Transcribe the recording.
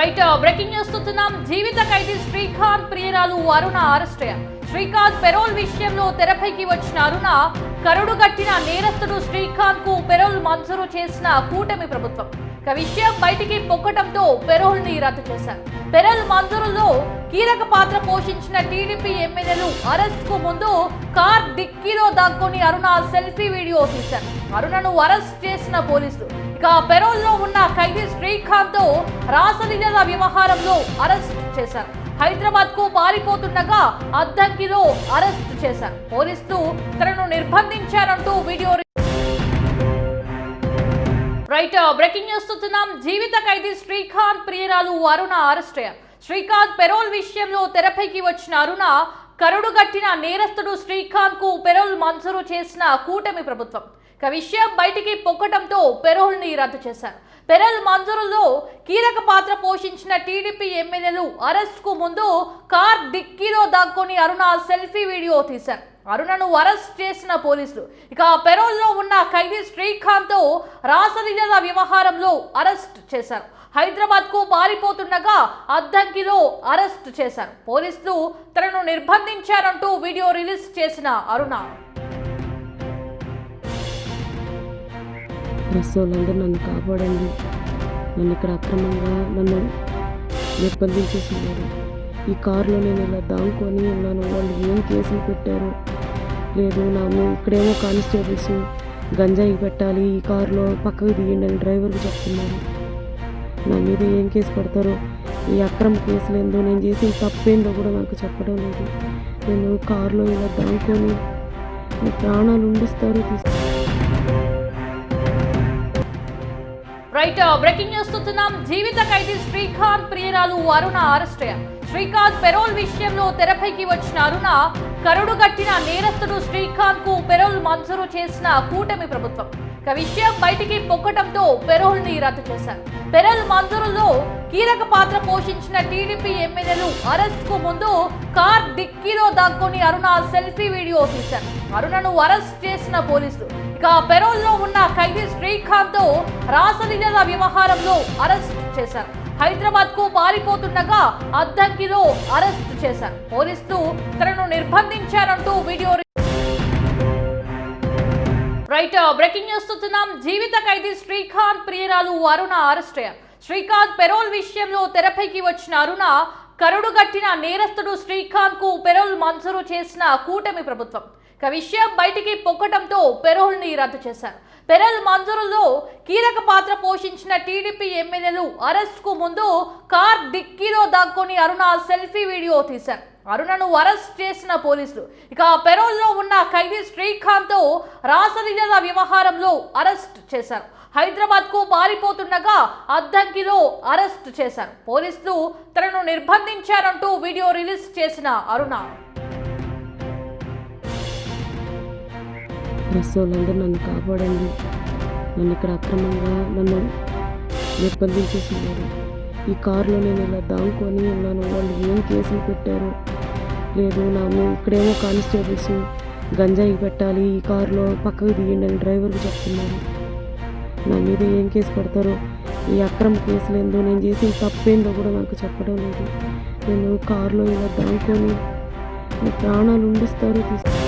Right breaking news చూస్తున్నాం. జీవిత ఖైదీ శ్రీకాంత్ ప్రియరాలు అరుణ అరెస్ట్ అయ్యారు. శ్రీకాంత్ పెరోల్ విషయంలో తెరపైకి వచ్చిన అరుణ కరుడు కట్టిన నేరస్తుడు శ్రీకాంత్కు పెరోల్ మంజూరు చేసిన కూటమి ప్రభుత్వం. ఇక విషయం బయటికి పొక్కటంతో పెరోల్ని రద్దు చేశారు. పెరోల్ మంజూరులో కీలక పాత్ర పోషించిన టీడీపీ ఎమ్మెల్యేలు అరెస్ట్కు ముందు కార్ డిక్కీలో దాక్కుని అరుణ సెల్ఫీ వీడియో తీశారు. అరుణను అరెస్ట్ చేసిన పోలీసులు ఇక పెరోల్లో ఉన్న ఖైదీ శ్రీకాంత్తో రాసలీల వ్యవహారంలో అరెస్ట్ చేశారు. హైదరాబాద్కు పారిపోతుండగా అద్దంకిలో అరెస్ట్ చేశారు. పోలీసులు తనను నిర్బంధించారంటూ వీడియో రైట్ బ్రేకింగ్ న్యూస్ చూస్తున్నాం. జీవిత ఖైదీ శ్రీకాంత్ ప్రియరాలు అరుణ అరెస్ట్ అయ్యారు. శ్రీకాంత్ పెరోల్ విషయంలో తెరపైకి వచ్చిన అరుణ కరుడు కట్టిన నేరస్తుడు శ్రీకాంత్కు పెరోల్ మంజూరు చేసిన కూటమి ప్రభుత్వం. ఇక విషయం బయటికి పొక్కటంతో పెరోల్ని రద్దు చేశారు. పెరోల్ మంజూరులో కీలక పాత్ర పోషించిన టీడీపీ ఎమ్మెల్యేలు అరెస్ట్కు ముందు కార్ డిక్కీలో దాక్కుని అరుణ సెల్ఫీ వీడియో తీశారు. అరుణను అరెస్ట్ చేసిన పోలీసులు. ఇక పెరోల్లో ఉన్న ఖైదీ శ్రీకాంత్ రాసలీల వ్యవహారంలో అరెస్ట్ చేశారు. హైదరాబాద్కు పారిపోతుండగా అద్దంకిలో అరెస్ట్ చేశారు. పోలీసులు తనను నిర్బంధించారంటూ వీడియో రిలీజ్ చేసిన అరుణ. ప్రెస్ వాళ్ళందరూ నన్ను కాపాడండి. నన్ను ఇక్కడ అక్రమంగా నన్ను నిర్బంధించేస్తున్నారు. ఈ కారులో నేను ఇలా దాంకొని ఉన్నాను. వాళ్ళు ఏం కేసులు పెట్టారు? లేదు నా ఇక్కడేమో కానిస్టేబుల్స్ గంజాయి పెట్టాలి ఈ కారులో పక్కకు తీయండి అని డ్రైవర్కి చెప్తున్నారు. నా మీద ఏం కేసు పెడతారో? ఈ అక్రమ కేసులు ఏందో? నేను చేసిన తప్పేందో కూడా నాకు చెప్పడం లేదు. నేను కారులో ఇలా దాంకొని నా ప్రాణాలు ఉండిస్తారు తీసుకు రైట్ బ్రేకింగ్ న్యూస్ చూస్తున్నాం. జీవిత ఖైదీ శ్రీకాంత్ ప్రియరాలు అరుణ అరెస్ట్ అయ్యారు. శ్రీకాంత్ పెరోల్ విషయంలో తెరపైకి వచ్చిన అరుణ కరుడు కట్టిన నేరస్తుడు శ్రీకాంత్కు పెరోల్ మంజూరు చేసిన కూటమి ప్రభుత్వం. ఇక విషయం బయటికి పొక్కటంతో పెరోల్ని రద్దు చేశారు. పెరోల్ మంజూరులో కీలక పాత్ర పోషించిన టీడీపీ ఎమ్మెల్యేలు అరెస్ట్కు ముందు కార్ డిక్కీలో దాక్కుని అరుణ సెల్ఫీ వీడియో తీశారు. అరుణను అరెస్ట్ చేసిన పోలీసులు ఇక పెరోల్లో ఉన్న ఖైదీ శ్రీకాంత్తో రాసలీల వ్యవహారంలో అరెస్ట్ చేశారు. హైదరాబాద్కు పారిపోతుండగా అద్దంకిలో అరెస్ట్ చేశారు. పోలీసులు తనను నిర్బంధించారంటూ వీడియో రైట్ బ్రేకింగ్ న్యూస్ చూస్తున్నాం. జీవిత ఖైదీ శ్రీకాంత్ ప్రియరాలు అరుణ అరెస్ట్ అయ్యారు. శ్రీకాంత్ పెరోల్ విషయంలో తెరపైకి వచ్చిన అరుణ కరుడు కట్టిన నేరస్తుడు శ్రీకాంత్కు పెరోల్ మంజూరు చేసిన కూటమి ప్రభుత్వం. ఇక విషయం బయటికి పొక్కటంతో పెరోల్ని రద్దు చేశారు. పెరోల్ మంజూరులో కీలక పాత్ర పోషించిన టీడీపీ ఎమ్మెల్యేలు అరెస్ట్కు ముందు కార్ డిక్కీలో దాక్కుని అరుణ సెల్ఫీ వీడియో తీశారు. అరుణను అరెస్ట్ చేసిన పోలీసులు. ఇక పెరోల్లో ఉన్న ఖైదీ శ్రీకాంత్ రాసలీల వ్యవహారంలో అరెస్ట్ చేశారు. హైదరాబాద్కు పారిపోతుండగా అద్దంకిలో అరెస్ట్ చేశారు. పోలీసులు తనను నిర్బంధించారంటూ వీడియో రిలీజ్ చేసిన అరుణ. ప్రెస్ వాళ్ళందరూ నన్ను కాపాడండి. నన్ను ఇక్కడ అక్రమంగా నన్ను నిర్బంధించేస్తున్నారు. ఈ కారులో నేను ఇలా దాంకొని ఉన్నాను. వాళ్ళు ఏం కేసులు పెట్టారు? లేదు నా ఇక్కడేమో కానిస్టేబుల్స్ గంజాయి పెట్టాలి. ఈ కారులో పక్కకు తీయండి అని డ్రైవర్కి చెప్తున్నారు. నా మీద ఏం కేసు పెడతారో? ఈ అక్రమ కేసులు ఏందో? నేను చేసిన తప్పేందో కూడా నాకు చెప్పడం లేదు. నేను కారులో ఇలా దాంకొని నా ప్రాణాలు ఉండిస్తారు తీసుకు